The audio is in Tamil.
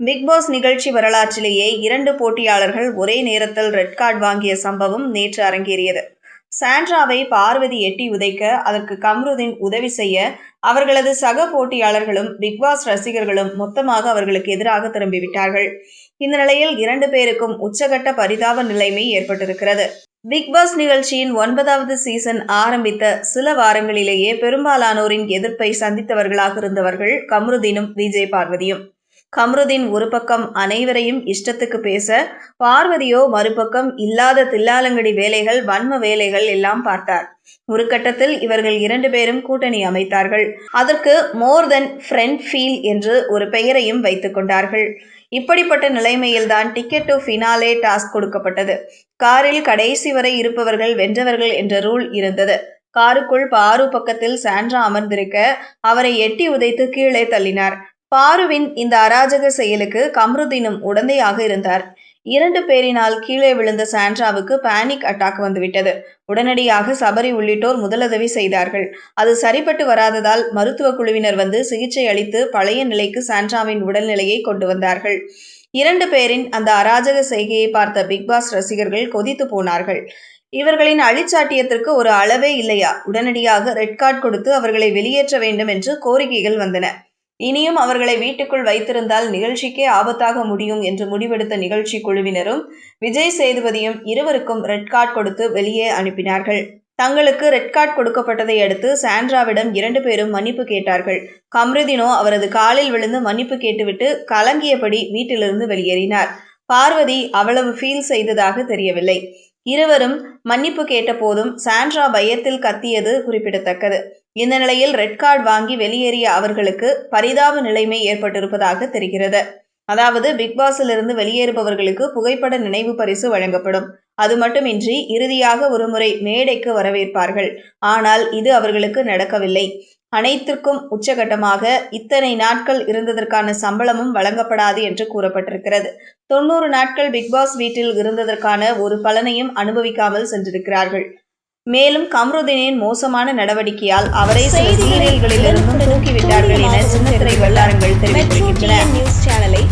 பிக்பாஸ் நிகழ்ச்சி வரலாற்றிலேயே இரண்டு போட்டியாளர்கள் ஒரே நேரத்தில் ரெட் கார்டு வாங்கிய சம்பவம் நேற்று அரங்கேறியது. சாண்ட்ராவை பார்வதி எட்டி உதைக்க அதற்கு கம்ருதீன் உதவி செய்ய அவர்களது சக போட்டியாளர்களும் பிக்பாஸ் ரசிகர்களும் மொத்தமாக அவர்களுக்கு எதிராக திரும்பிவிட்டார்கள் இந்த நிலையில் இரண்டு பேருக்கும் உச்சகட்ட பரிதாப நிலைமை ஏற்பட்டிருக்கிறது. பிக்பாஸ் நிகழ்ச்சியின் ஒன்பதாவது சீசன் ஆரம்பித்த சில வாரங்களிலேயே பெரும்பாலானோரின் எதிர்ப்பை சந்தித்தவர்களாக இருந்தவர்கள் கம்ருதீனும் விஜய் பார்வதியும். கம்ருதீன் ஒரு பக்கம் அனைவரையும் இஷ்டத்துக்கு பேச பார்வதியோ மறுபக்கம் இல்லாத தில்லாலங்கடி வேலைகள் வன்ம வேலைகள் எல்லாம் பார்த்தார். ஒரு கட்டத்தில் இவர்கள் இரண்டு பேரும் கூட்டணி அமைத்தார்கள். அதற்கு மோர் தென் ஃப்ரெண்ட் ஃபீல் என்று ஒரு பெயரையும் வைத்துக் கொண்டார்கள். இப்படிப்பட்ட நிலைமையில்தான் டிக்கெட் டு ஃபினாலே டாஸ்க் கொடுக்கப்பட்டது. காரில் கடைசி வரை இருப்பவர்கள் வென்றவர்கள் என்ற ரூல் இருந்தது. காருக்குள் பாரு பக்கத்தில் சாண்ட்ரா அமர்ந்திருக்க அவரை எட்டி உதைத்து கீழே தள்ளினார். பாருவின் இந்த அராஜக செயலுக்கு கம்ருதீனும் உடந்தையாக இருந்தார். இரண்டு பேரினால் கீழே விழுந்த சாண்ட்ராவுக்கு பேனிக் அட்டாக் வந்துவிட்டது. உடனடியாக சபரி உள்ளிட்டோர் முதலுதவி செய்தார்கள். அது சரிப்பட்டு வராததால் மருத்துவ குழுவினர் வந்து சிகிச்சை அளித்து பழைய நிலைக்கு சாண்ட்ராவின் உடல்நிலையை கொண்டு வந்தார்கள். இரண்டு பேரின் அந்த அராஜக செய்கையை பார்த்த பிக்பாஸ் ரசிகர்கள் கொதித்து போனார்கள். இவர்களின் அழிச்சாட்டியத்திற்கு ஒரு அளவே இல்லையா? உடனடியாக ரெட் கார்டு கொடுத்து அவர்களை வெளியேற்ற வேண்டும் என்று கோரிக்கைகள் வந்தன. இனியும் அவர்களை வீட்டுக்குள் வைத்திருந்தால் நிகழ்ச்சிக்கே ஆபத்தாக முடியும் என்று முடிவெடுத்த நிகழ்ச்சி குழுவினரும் விஜய் சேதுபதியும் இருவருக்கும் ரெட் கார்டு கொடுத்து வெளியே அனுப்பினார்கள். தங்களுக்கு ரெட் கார்டு கொடுக்கப்பட்டதை அடுத்து சாண்ட்ராவிடம் இரண்டு பேரும் மன்னிப்பு கேட்டார்கள். கம்ருதினோ அவரது காலில் விழுந்து மன்னிப்பு கேட்டுவிட்டு கலங்கியபடி வீட்டிலிருந்து வெளியேறினார். பார்வதி அவ்வளவு ஃபீல் செய்ததாக தெரியவில்லை. இருவரும் மன்னிப்பு கேட்டபோதும் சாண்ட்ரா பயத்தில் கத்தியது குறிப்பிடத்தக்கது. இந்த நிலையில் ரெட் கார்டு வாங்கி வெளியேறிய அவர்களுக்கு பரிதாப நிலைமை ஏற்பட்டிருப்பதாக தெரிகிறது. அதாவது பிக் பாஸிலிருந்து வெளியேறுபவர்களுக்கு புகைப்பட நினைவு பரிசு வழங்கப்படும். அது மட்டுமின்றி இறுதியாக ஒருமுறை மேடைக்கு வரவேற்பார்கள். ஆனால் இது அவர்களுக்கு நடக்கவில்லை. அனைத்திற்கும் உச்சகட்டமாக இத்தனை நாட்கள் இருந்ததற்கான சம்பளமும் வழங்கப்படாது என்று கூறப்பட்டிருக்கிறது. தொண்ணூறு நாட்கள் பிக்பாஸ் வீட்டில் இருந்ததற்கான ஒரு பலனையும் அனுபவிக்காமல் சென்றிருக்கிறார்கள். மேலும் கம்ருதீனின் மோசமான நடவடிக்கையால் அவரை சில சீரியல்களிலிருந்தும் தூக்கிவிட்டார்கள் என சின்னத்திரை வல்லாரங்கள் தெரிவித்திருக்கின்றன நியூஸ் சேனலை